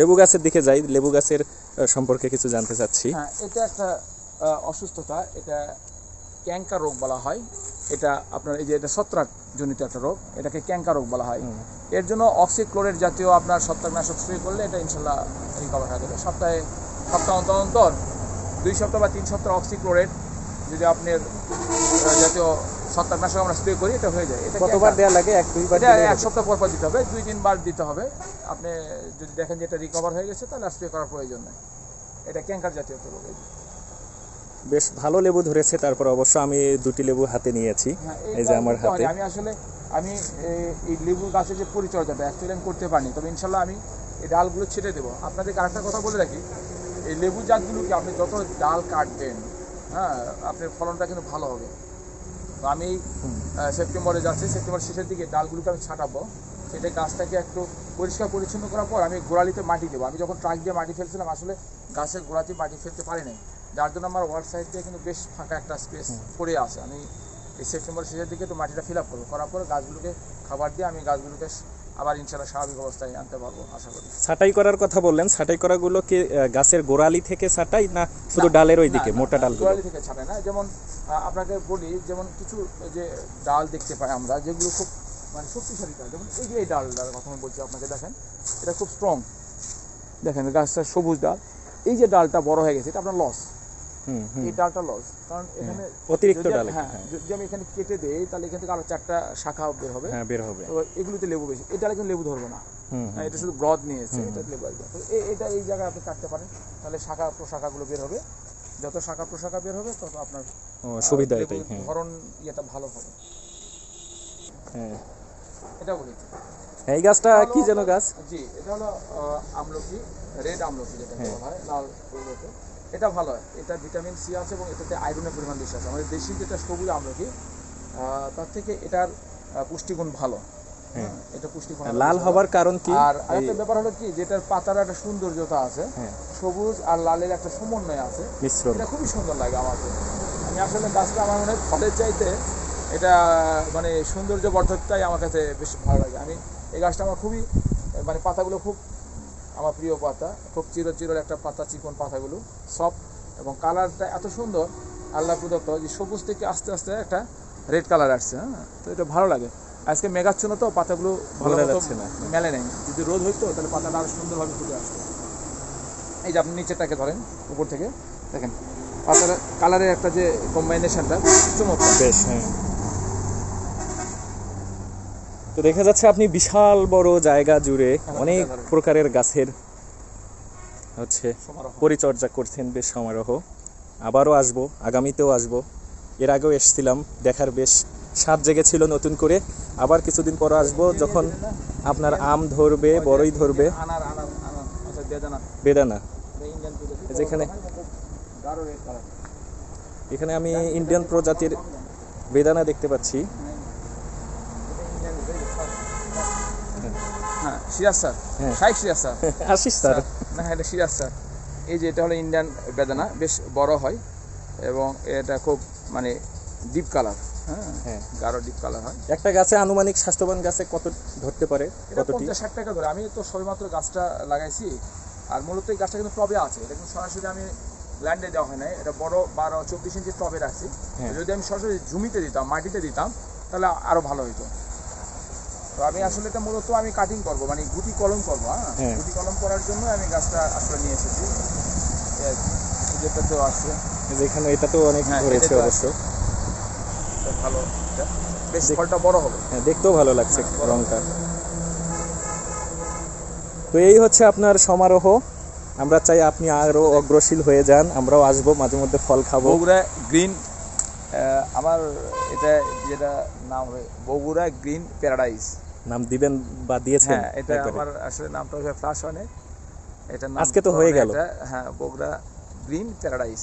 লেবু গাছের দিকে যাই লেবু গাছের সম্পর্কে কিছু জানতে চাচ্ছি। হ্যাঁ এটা একটা অসুস্থতা এটা ক্যাঙ্কার রোগ বলা হয়। এটা আপনার এই যে এটা ছত্রাক জনিত একটা রোগ এটাকে ক্যাঙ্কার রোগ বলা হয়। এর জন্য অক্সিক্লোরেট জাতীয় আপনার ছত্রাকনাশক স্প্রে করলে এটা ইনশাল্লাহ রিকভার হয়ে যাবে সপ্তাহে সপ্তাহ অন্তর অন্তর দুই সপ্তাহ বা তিন সপ্তাহ অক্সিক্লোরেট যদি আপনার জাতীয় ছত্রাকনাশক আমরা স্প্রে করি এটা হয়ে যায়। এটা কতবার দেওয়া লাগে? এক দুইবার এক সপ্তাহ পর পর দিতে হবে দুই তিনবার দিতে হবে। আপনি যদি দেখেন যে এটা রিকভার হয়ে গেছে তাহলে স্প্রে করার প্রয়োজন নেই। এটা ক্যাঙ্কার জাতীয় রোগ বেশ ভালো লেবু ধরেছে তারপর অবশ্য আমি দুটি লেবু হাতে নিয়েছি। হ্যাঁ, এই যে আমার হাতে। আমি আসলে আমি এই লেবু গাছের যে পরিচর্যাটা অ্যাকচুয়ালি আমি করতে পারিনি। তবে ইনশাল্লাহ আমি এই ডালগুলো ছেটে দেবো। আপনাদেরকে আরেকটা কথা বলে রাখি এই লেবু জাতগুলোকে আপনি যত ডাল কাটবেন হ্যাঁ আপনার ফলনটা কিন্তু ভালো হবে। তো আমি সেপ্টেম্বরে যাচ্ছি। সেপ্টেম্বর শেষের দিকে ডালগুলোকে আমি ছাটাবো। সেটা গাছটাকে একটু পরিষ্কার পরিচ্ছন্ন করার পর আমি গোড়ালিতে মাটি দেবো। আমি যখন ট্রাক দিয়ে মাটি ফেলছিলাম আসলে গাছের গোড়াতে মাটি ফেলতে পারি নাই। যার জন্য আমার ওয়ার্ড সাইড দিয়ে কিন্তু বেশ ফাঁকা একটা স্পেস পড়ে আছে। আমি এই সেপ্টেম্বর শেষের দিকে একটু মাটিটা ফিল আপ করব। করার পর গাছগুলোকে খাবার দিয়ে আমি গাছগুলোকে আবার ইনশাল্লাহ স্বাভাবিক অবস্থায় আনতে পারব আশা করি। ছাটাই করার কথা বললেন। ছাটাই করাগুলো কি গাছের গোড়ালি থেকে ছাটাই না শুধু ডালের ওই দিকে মোটা ডাল গোড়ালি থেকে ছাড়ে না। যেমন আপনাকে বলি যেমন কিছু যে ডাল দেখতে পাই আমরা যেগুলো খুব মানে শক্তিশালী ডাল। যেমন এই যে এই ডালটার কথা আমি বলছি আপনাকে দেখেন এটা খুব স্ট্রং দেখেন গাছটা সবুজ ডাল। এই যে ডালটা বড় হয়ে গেছে এটা আপনার লস এই ডালটা লস কারণ এখানে অতিরিক্ত ডাল হ্যাঁ হ্যাঁ। যদি আমি এখানে কেটে দেই তাহলে এখান থেকে আরও চারটা শাখা বের হবে। হ্যাঁ বের হবে। তো এগুলোতে লেবু বেশি। এই ডালে কিন্তু লেবু ধরবে না। হ্যাঁ, এটা শুধু ব্রদ নিয়েছে এটা লেবু আসবে। এটা এই জায়গায় আপনি কাটতে পারেন। তাহলে শাখা প্রশাখাগুলো বের হবে। যত শাখা প্রশাখা বের হবে তত আপনার সুবিধা এটাই হ্যাঁ। ধরন ইয়েটা ভালো হবে। হ্যাঁ। এটা বলি। এই গাছটা কি যেন গাছ? জি এটা হলো আমলকি রেড আমলকি যেটা হ্যাঁ। বলা হয় লাল এটা ভালো হয়। এটা ভিটামিন সি আছে এবং এটাতে আয়রনের পরিমাণ বেশি আছে। আমাদের দেশি যেটা সবুজ আমলকি তার থেকে এটার পুষ্টিগুণ ভালো। এটা পুষ্টিগুণ লাল হবার কারণ কি? আর আরেকটা ব্যাপার হলো কি যেটার পাতার একটা সৌন্দর্যতা আছে হ্যাঁ। সবুজ আর লালের একটা সমন্বয় আছে মিশ্রণ। এটা খুবই সুন্দর লাগে আমাকে আমি আসলে গাছটা আমার মনে হয় ফলের চাইতে এটা মানে সৌন্দর্য বর্ধকটাই আমার কাছে বেশ ভালো লাগে। আমি এই গাছটা আমার খুবই মানে পাতাগুলো খুব আমার প্রিয় পাতা। খুব চির চিরর একটা পাতা চিকন পাতাগুলো সফট এবং কালারটা এত সুন্দর আল্লাহ প্রদত্ত যে সবুজ থেকে আস্তে আস্তে একটা রেড কালার আসছে হ্যাঁ। তো এটা ভালো লাগে। আজকে মেঘাচ্ছন্ন তো পাতাগুলো ভালো যাচ্ছে না। মেলে নেই। যদি রোদ হইতো তাহলে পাতাটা আরও সুন্দরভাবে ফুটে আসতো। এই যে আপনি নিচেরটাকে ধরেন উপর থেকে দেখেন পাতার কালারের একটা যে কম্বাইনেশনটা চমৎকার। বেশ হ্যাঁ। তো দেখা যাচ্ছে আপনি বিশাল বড় জায়গা জুড়ে অনেক প্রকারের গাছের হচ্ছে পরিচর্যা করছেন বেশ সমারোহ। আবারও আসব আগামীতেও আসব। এর আগেও এসেছিলাম দেখার বেশ স্বাদ জেগেছিল নতুন করে। আবার কিছুদিন পর আসব যখন আপনার আম ধরবে বড়ই ধরবে। বেদানা। যেখানে- এখানে আমি ইন্ডিয়ান প্রজাতির বেদানা দেখতে পাচ্ছি। হ্যাঁ সিরাজ স্যার। হ্যাঁ। শাইক সিরাজ স্যার। আসিস স্যার না এটা সিরাজ স্যার। এই যে এটা হলো ইন্ডিয়ান বেদানা বেশ বড় হয়। এবং এটা খুব মানে ডিপ কালার। হ্যাঁ। হ্যাঁ গাঢ় ডিপ কালার হয়। একটা গাছে আনুমানিক স্বাস্থ্যবান গাছে কত ধরতে পারে? কতটি? ষাট টাকা ধরে। আমি তো সবেমাত্র গাছটা লাগাইছি। আর মূলত এই গাছটা কিন্তু টবে আছে। এটা কিন্তু সরাসরি আমি ল্যান্ডে দেওয়া হয় নাই। এটা বড় বারো চব্বিশ ইঞ্চি টবে রাখছি। হ্যাঁ। যদি আমি সরাসরি জমিতে দিতাম মাটিতে দিতাম তাহলে আরও ভালো হতো তো আমি আসলে এটা মূলত আমি কাটিং করব মানে গুটি কলম করব হ্যাঁ। গুটি কলম করার জন্য আমি গাছটা আসলে নিয়ে এসেছি। যেটা তো আছে। যেখানে এটা তো অনেক ধরেছে অবশ্য। ভালো। এটা। বেশ ফলটা বড় হবে। হ্যাঁ দেখতেও ভালো লাগছে হ্যাঁ, রংটা। তো এই হচ্ছে আপনার সমারোহ। আমরা চাই আপনি আরও অগ্রসীল হয়ে যান। আমরাও আসব মাঝে মধ্যে ফল খাব। বগুড়া গ্রিন আমার এটা যেটা নাম হবে বগুড়া গ্রিন প্যারাডাইস। নাম দিবেন বা দিয়েছেন? হ্যাঁ এটা একবারে। আমার আসলে নামটা হচ্ছে ফ্লাশ অনেক। এটা আজকে তো হয়ে গেল। হ্যাঁ বগুড়া গ্রিন প্যারাডাইস।